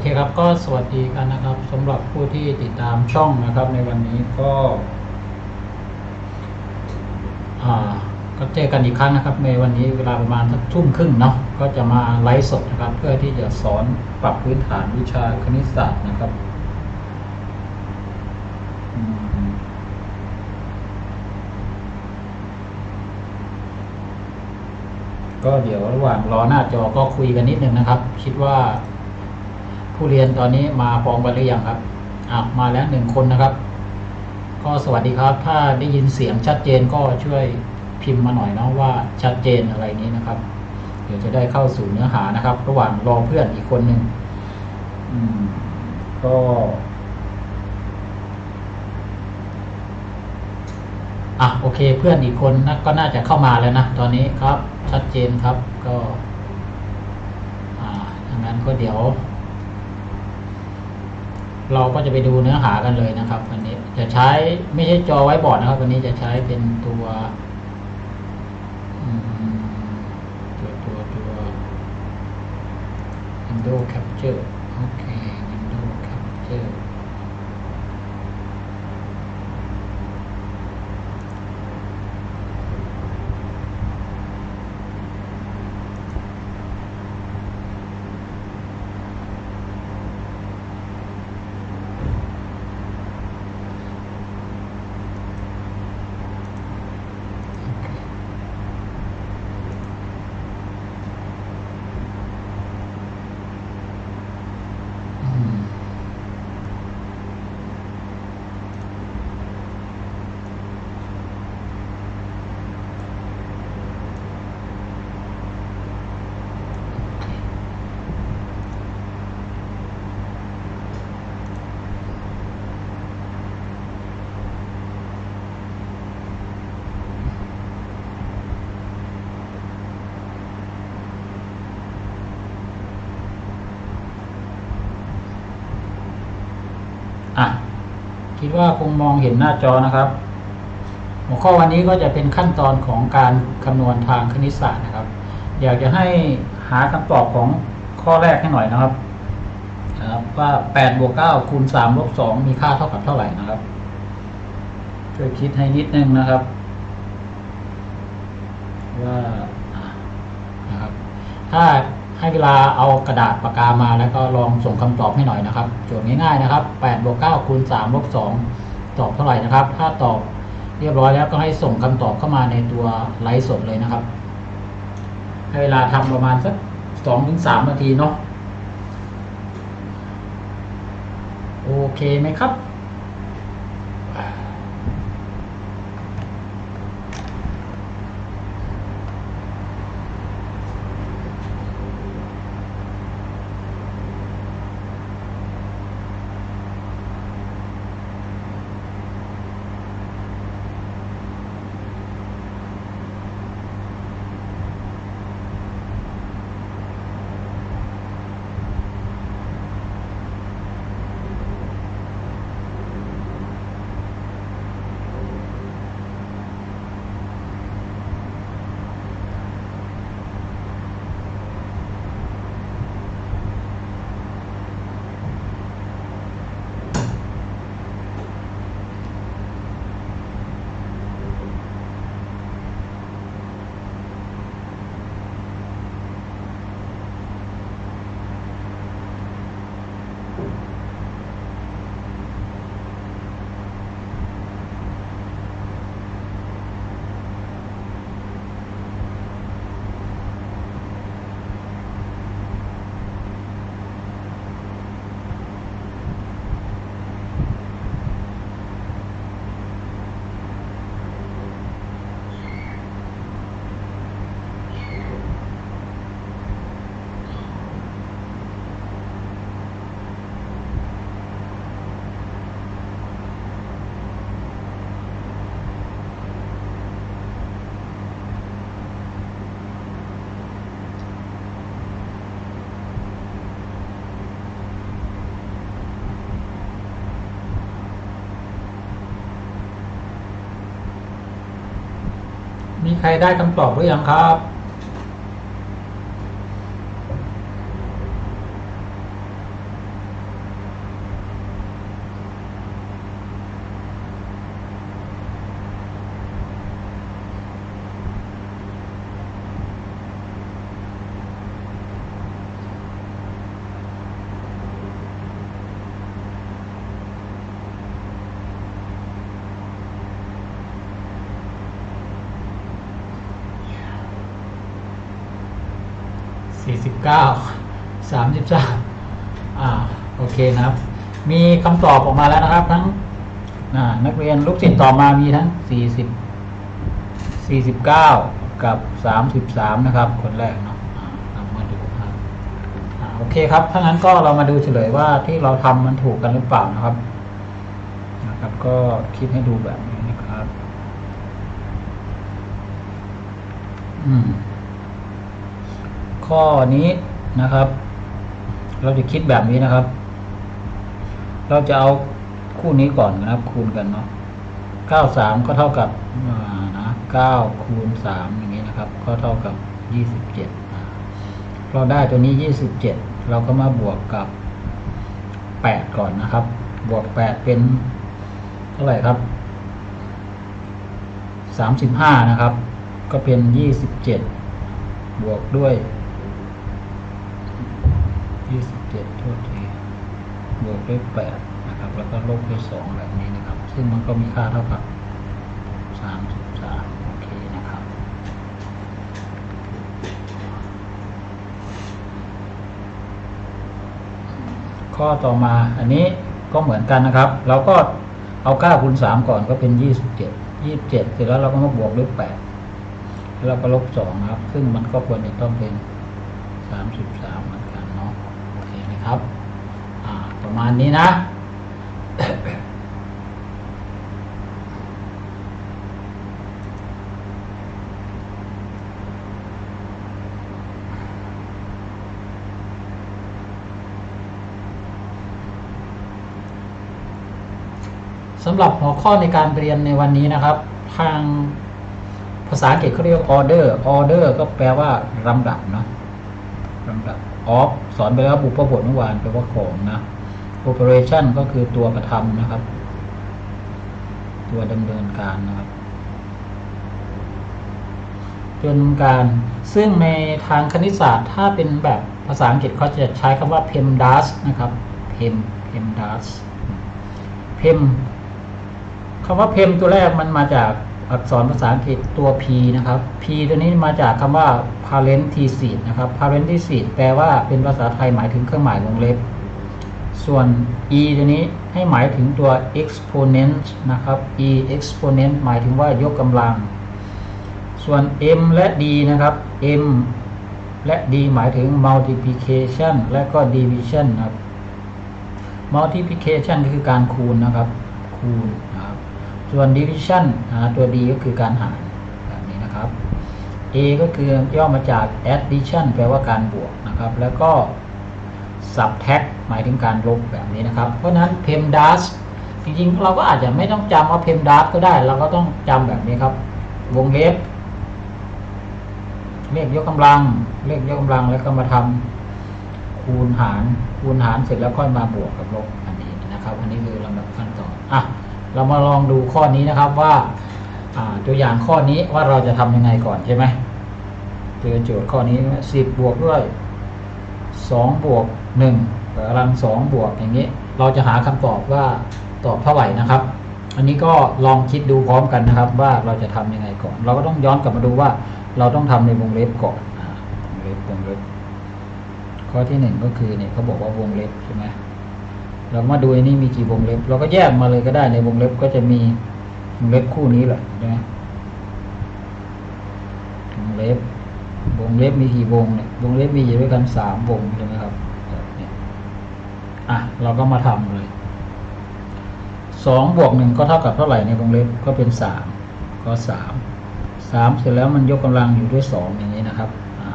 เคครับก็สวัสดีกันนะครับสำหรับผู้ที่ติดตามช่องนะครับ ในวันนี้ก็ก็เจอกันอีกครั้งนะครับ ในวันนี้เวลาประมาณสักทุ่มครึ่งเนาะก็จะมาไลฟ์สดนะครับ เพื่อที่จะสอนปรับพื้นฐานวิชาคณิตศาสตร์นะครับก็เดี๋ยวระหว่างรอหน้าจอก็คุยกันนิดนึงนะครับ คิดว่า ผู้เรียนตอนนี้มาพร้อมกันหรือยังครับอะมาแล้วหนึ่งคนนะครับ ก็สวัสดีครับ ถ้าได้ยินเสียงชัดเจนก็ช่วยพิมพ์มาหน่อยเนาะว่าชัดเจนอะไรนี้นะครับ เดี๋ยวจะได้เข้าสู่เนื้อหานะครับ ระหว่างรอเพื่อนอีกคนหนึ่งอืมก็ อะโอเค เพื่อนอีกคนนะก็น่าจะเข้ามาแล้วนะตอนนี้ครับ ชัดเจนครับ ก็ อ่าดังนั้นก็เดี๋ยว เราก็จะไปดูเนื้อหากันเลยนะครับ วันนี้จะใช้ไม่ใช่จอไว้บอร์ดนะครับ วันนี้จะใช้เป็นตัวตัวตัวตัว Windows Capture โอเค Windows Capture คิดว่าคงมองเห็นหน้าจอนะครับ หัวข้อวันนี้ก็จะเป็นขั้นตอนของการคำนวณทางคณิตศาสตร์นะครับ อยากจะให้หาคำตอบของข้อแรกให้หน่อยนะครับนะครับว่า8บวก9คูณ3ลบ2มีค่าเท่ากับเท่าไหร่นะครับช่วยคิดให้นิดนึงนะครับ ว่านะครับถ้า ให้เวลาเอากระดาษปากกามาแล้วก็ลองส่งคำตอบให้หน่อยนะครับ โจทย์ง่ายๆนะครับ8บวก9คูณ3ลบ2ตอบเท่าไหร่นะครับ ถ้าตอบเรียบร้อยแล้วก็ให้ส่งคำตอบเข้ามาในตัวไลฟ์สดเลยนะครับ ให้เวลาทำประมาณสัก2-3นาทีเนาะโอเคไหมครับ มีใครได้คำตอบหรือยังครับ สี่สิบเก้าสามสิบสามอ่าโอเคนะครับ มีคำตอบออกมาแล้วนะครับ ทั้งนักเรียนลูกศิษย์ต่อมามีทั้งสี่สิบสี่สิบเก้ากับสามสิบสามนะครับ คนแรกเนาะอ่าเรามาดูครับอ่าโอเคครับถ้างั้นก็เรามาดูเฉลยว่าที่เราทำมันถูกกันหรือเปล่านะครับนะครับ ก็คิดให้ดูแบบนี้นะครับ อืม ข้อนี้นะครับ เราจะคิดแบบนี้นะครับ เราจะเอาคู่นี้ก่อนนะครับ คูณกันเนาะเก้าสามก็เท่ากับนะเก้าคูณสามอย่างนี้นะครับ ก็เท่ากับยี่สิบเจ็ดเราได้ตัวนี้ยี่สิบเจ็ดเราก็มาบวกกับแปดก่อนนะครับ บวกแปดเป็นเท่าไหร่ครับสามสิบห้านะครับ ก็เป็นยี่สิบเจ็ดบวกด้วย ยี่สิบเจ็ดโทษทีบวกด้วยแปดนะครับ แล้วก็ลบด้วยสองแบบนี้นะครับ ซึ่งมันก็มีค่าเท่ากับสามสิบสามโอเคนะครับ ข้อต่อมาอันนี้ก็เหมือนกันนะครับ เราก็เอา9คูณ3ก่อนก็เป็น27 27เสร็จแล้วเราก็มาบวกด้วย8แล้วก็ลบ2นะครับ ซึ่งมันก็ควรจะต้องเป็น33เหมือนกันเนะโอเค นะครับประมาณนี้นะ สำหรับหัวข้อในการเรียนในวันนี้นะครับ ทางภาษาอังกฤษเขาเรียก order order ก็แปลว่าลำดับเนาะ ลำดับ of สอนไปแล้วบุพบทเมื่อวานแปลว่าของนะ operation ก็คือตัวกระทำนะครับ ตัวดำเนินการนะครับดำเนินการ ซึ่งในทางคณิตศาสตร์ ถ้าเป็นแบบภาษาอังกฤษเขาจะใช้คำว่า PEMDAS นะครับ PEM PEMDAS PEM คำว่า PEM ตัวแรกมันมาจาก อักษรภาษาอังกฤษตัว P นะครับ P ตัวนี้มาจากคำว่า parenthesis นะครับ parenthesis แปลว่าเป็นภาษาไทยหมายถึงเครื่องหมายวงเล็บ ส่วน e ตัวนี้ให้หมายถึงตัว exponent นะครับ e exponent หมายถึงว่ายกกำลัง ส่วน m และ d นะครับ m และ d หมายถึง multiplication และก็ division นะครับ multiplication ก็คือการคูณนะครับ คูณ ส่วน division อ่าตัว d ก็คือการหารแบบนี้นะครับ a ก็คือย่อมาจาก addition แปลว่าการบวกนะครับ แล้วก็ subtract หมายถึงการลบแบบนี้นะครับ เพราะฉะนั้น PEMDAS จริงๆ เราก็อาจจะไม่ต้องจำว่า PEMDAS ก็ได้ เราก็ต้องจำแบบนี้ครับ วงเล็บเลขยกกำลัง เลขยกกำลังแล้วก็มาทำคูณหาร คูณหารเสร็จแล้วค่อยมาบวกกับลบอันนี้นะครับ อันนี้คือลำดับขั้นตอนอะ เรามาลองดูข้อนี้นะครับว่าตัวอย่างข้อนี้ว่าเราจะทำยังไงก่อนใช่ไหมเจอโจทย์ข้อนี้สิบบวกด้วยสองบวกหนึ่งกำลังสองบวกอย่างนี้ เราจะหาคำตอบว่าตอบเท่าไหร่นะครับ อันนี้ก็ลองคิดดูพร้อมกันนะครับ ว่าเราจะทำยังไงก่อน เราก็ต้องย้อนกลับมาดูว่าเราต้องทำในวงเล็บก่อนวงเล็บวงเล็บข้อที่หนึ่งก็คือเนี่ยเขาบอกว่าวงเล็บใช่ไหม เรามาดูอันนี้มีกี่วงเล็บ เราก็แยกมาเลยก็ได้ในวงเล็บก็จะมีวงเล็บคู่นี้แหละใช่ไหมวงเล็บ วงเล็บมีกี่วงเนี่ยวงเล็บมีอยู่ด้วยกันสามวงใช่ไหมครับอะเราก็มาทำเลยสองบวกหนึ่งก็เท่ากับเท่าไหร่ในวงเล็บก็เป็นสามก็สามสามเสร็จแล้วมันยกกำลังอยู่ด้วยสองอย่างนี้นะครับอ่า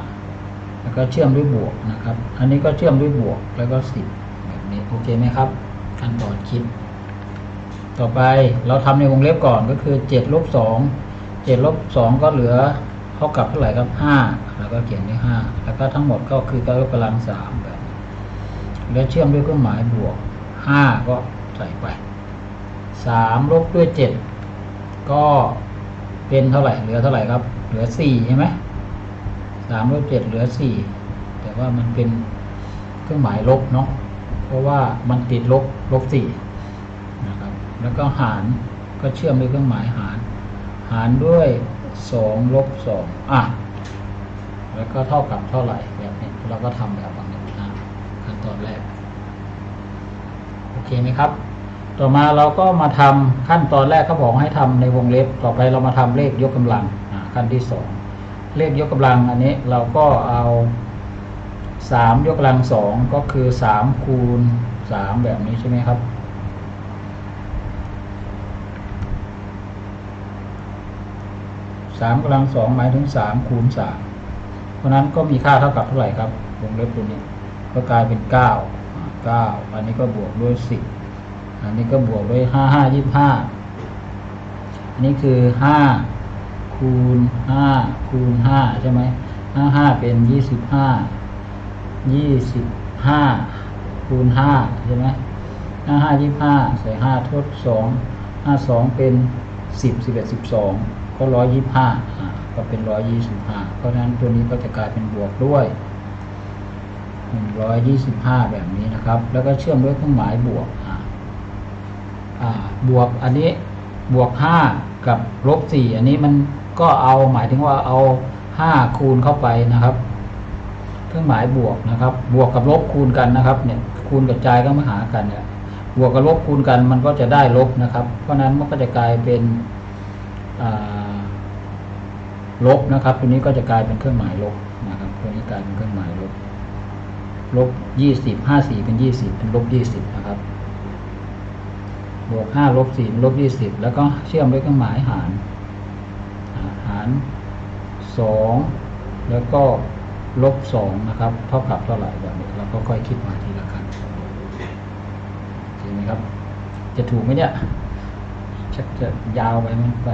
แล้วก็เชื่อมด้วยบวกนะครับ อันนี้ก็เชื่อมด้วยบวกแล้วก็สิบ นี้โอเคไหมครับ ขั้นตอนคิด ต่อไปเราทำในวงเล็บก่อนก็คือเจ็ดลบสองเจ็ดลบสองก็เหลือเท่ากับเท่าไหร่ครับห้าแล้วก็เขียนด้วยห้าแล้วก็ทั้งหมดก็คือก็ยกกำลังสามแบบแล้วเชื่อมด้วยเครื่องหมายบวกห้าก็ใส่ไปสามลบด้วยเจ็ดก็เป็นเท่าไหร่เหลือเท่าไหร่ครับ เหลือสี่ใช่ไหมสามลบเจ็ดเหลือสี่แต่ว่ามันเป็นเครื่องหมายลบเนาะ เพราะว่ามันติดลบลบสี่นะครับ แล้วก็หารก็เชื่อมด้วยเครื่องหมายหาร หารด้วยสองลบสองอะ แล้วก็เท่ากับเท่าไหร่แบบนี้ เราก็ทำแบบฝั่งนี้นะขั้นตอนแรก โอเคไหมครับ ต่อมาเราก็มาทำขั้นตอนแรกเขาบอกให้ทำในวงเล็บ ต่อไปเรามาทำเลขยกกำลังขั้นที่สองเลขยกกำลังอันนี้เราก็เอา สามยกกำลังสองก็คือสามคูณสามแบบนี้ใช่ไหมครับ สามกำลังสองหมายถึงสามคูณสามเพราะนั้นก็มีค่าเท่ากับเท่าไหร่ครับวงเล็บตัวนี้ก็กลายเป็นเก้าอ่าเก้าอันนี้ก็บวกด้วยสิบอันนี้ก็บวกด้วยห้าห้ายี่สิบห้าอันนี้คือห้าคูณห้าคูณห้าใช่ไหมห้าห้าเป็นยี่สิบห้า ยี่สิบห้าคูณห้าใช่ไหมห้าห้ายี่สิบห้าใส่ห้าทดสองห้าสองเป็นสิบสิบเอ็ดสิบสองก็ร้อยยี่สิบห้าก็เป็นร้อยยี่สิบห้าเพราะนั้นตัวนี้ก็จะกลายเป็นบวกด้วยหนึ่งร้อยยี่สิบห้าแบบนี้นะครับ แล้วก็เชื่อมด้วยเครื่องหมายบวกอ่าบวกอันนี้บวกห้ากับลบสี่อันนี้มันก็เอาหมายถึงว่าเอาห้าคูณเข้าไปนะครับ ครื่องหมายบวกนะครับ บวกกับลบคูณกันนะครับ เนี่ย คูณกับจายก็มาหากันเนี่ย บวกกับลบคูณกันมันก็จะได้ลบนะครับ เพราะฉะนั้นมันก็จะกลายเป็นลบนะครับ ตัวนี้ก็จะกลายเป็นเครื่องหมายลบนะครับ ตัวนี้กลายเป็นเครื่องหมายลบ ลบยี่สิบห้าสี่เป็นยี่สิบเป็นลบยี่สิบนะครับ บวกห้าลบสี่เป็นลบยี่สิบแล้วก็เชื่อมด้วยเครื่องหมายหาร หารสองแล้วก็ ลบสองนะครับ เท่ากับเท่าไหร่แบบนี้เราก็ค่อยคิดมาทีละขั้นเห็นไหมครับ จะถูกไหมเนี่ยชักจะยาวไปไหมไป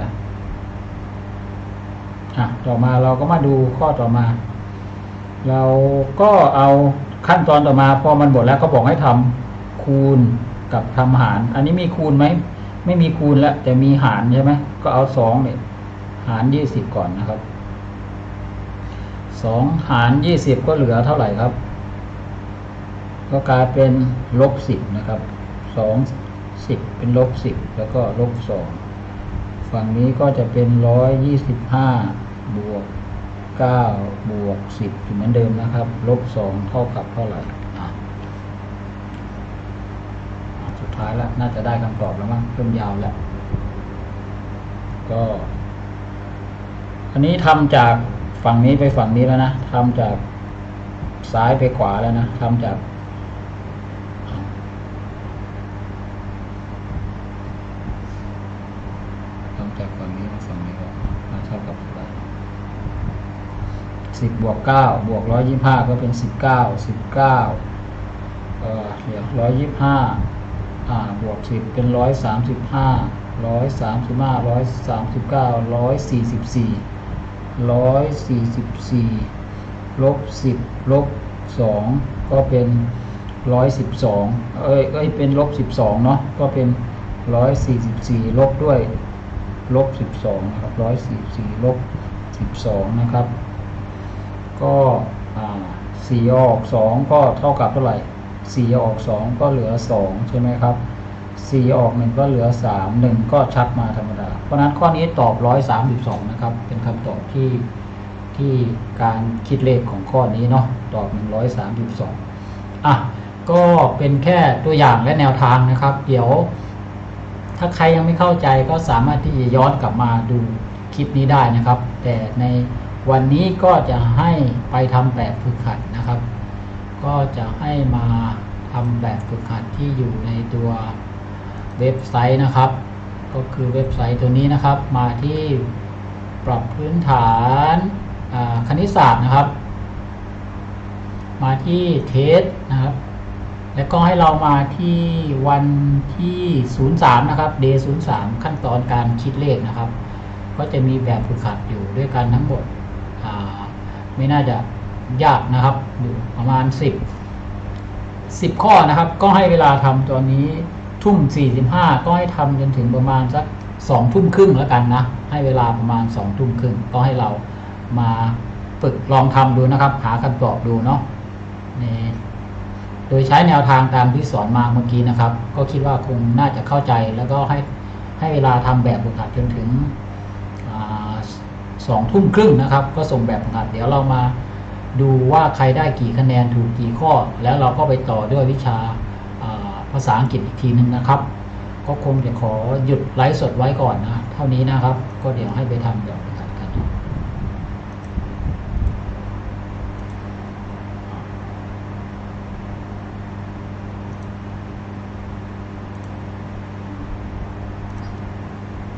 อะต่อมาเราก็มาดูข้อต่อมา เราก็เอาขั้นตอนต่อมาพอมันหมดแล้วก็บอกให้ทำคูณกับทำหาร อันนี้มีคูณไหมไม่มีคูณแล้วแต่มีหารใช่ไหมก็เอาสองเนี่ยหารยี่สิบก่อนนะครับ สองหารยี่สิบก็เหลือเท่าไหร่ครับ ก็กลายเป็นลบสิบนะครับสองสิบเป็นลบสิบแล้วก็ลบสองฝั่งนี้ก็จะเป็นร้อยยี่สิบห้าบวกเก้าบวกสิบเหมือนเดิมนะครับ ลบสองเท่ากับเท่าไหร่สุดท้ายแล้วน่าจะได้คำตอบแล้วมั้งเริ่มยาวแล้ว ก็ อันนี้ทำจาก ฝั่งนี้ไปฝั่งนี้แล้วนะทำจากซ้ายไปขวาแล้วนะทำจากทำจากฝั่งนี้มาฝั่งนี้ก็อะเท่ากับเท่าไหร่สิบบวกเก้าบวกร้อยยี่ห้าก็เป็นสิบเก้าสิบเก้าเออเหลือร้อยยี่ห้าอ่าบวกสิบเป็นร้อยสามสิบห้าร้อยสามสิบห้าร้อยสามสิบเก้าร้อยสี่สิบสี่ ร้อยสี่สิบสี่ลบสิบลบสองก็เป็นร้อยสิบสองเอ้ยเอ้ยเป็นลบสิบสองเนาะก็เป็นร้อยสี่สิบสี่ลบด้วยลบสิบสองนะครับร้อยสี่สี่ลบสิบสองนะครับ ก็สี่ออกสองก็เท่ากับเท่าไหร่สี่ออกสองก็เหลือสองใช่ไหมครับ สี่ออกหนึ่งก็เหลือสามหนึ่งก็ชัดมาธรรมดา เพราะนั้นข้อนี้ตอบร้อยสามสิบสองนะครับ เป็นคำตอบที่ที่การคิดเลขของข้อนี้เนาะตอบหนึ่งร้อยสามสิบสองอะก็เป็นแค่ตัวอย่างและแนวทางนะครับ เดี๋ยว ถ้าใครยังไม่เข้าใจก็สามารถที่จะย้อนกลับมาดูคลิปนี้ได้นะครับ แต่ในวันนี้ก็จะให้ไปทำแบบฝึกหัดนะครับ ก็จะให้มาทำแบบฝึกหัดที่อยู่ในตัว เว็บไซต์นะครับ ก็คือเว็บไซต์ตัวนี้นะครับ มาที่ปรับพื้นฐานคณิตศาสตร์นะครับ มาที่เทสนะครับ แล้วก็ให้เรามาที่วันที่ 03 นะครับ day 03 ขั้นตอนการคิดเลขนะครับ ก็จะมีแบบฝึกหัดอยู่ด้วยกันทั้งหมดไม่น่าจะยากนะครับอยู่ประมาณ 10 10 ข้อนะครับ ก็ให้เวลาทำตอนนี้ ทุ่ม45ก็ให้ทำจนถึงประมาณสัก2ทุ่มครึ่งแล้วกันนะ ให้เวลาประมาณ2ทุ่มครึ่งก็ให้เรามาฝึกลองทำดูนะครับ หาคำตอบดูเนาะนี่โดยใช้แนวทางตามที่สอนมาเมื่อกี้นะครับ ก็คิดว่าคงน่าจะเข้าใจแล้วก็ให้ให้เวลาทำแบบฝึกหัดจนถึงสองทุ่มครึ่งนะครับ ก็ส่งแบบฝึกหัดเดี๋ยวเรามาดูว่าใครได้กี่คะแนนถูกกี่ข้อ แล้วเราก็ไปต่อด้วยวิชา ภาษาอังกฤษอีกทีหนึ่งนะครับ ก็คงจะขอหยุดไลฟ์สดไว้ก่อนนะ เท่านี้นะครับ ก็เดี๋ยวให้ไปทำเดี๋ยว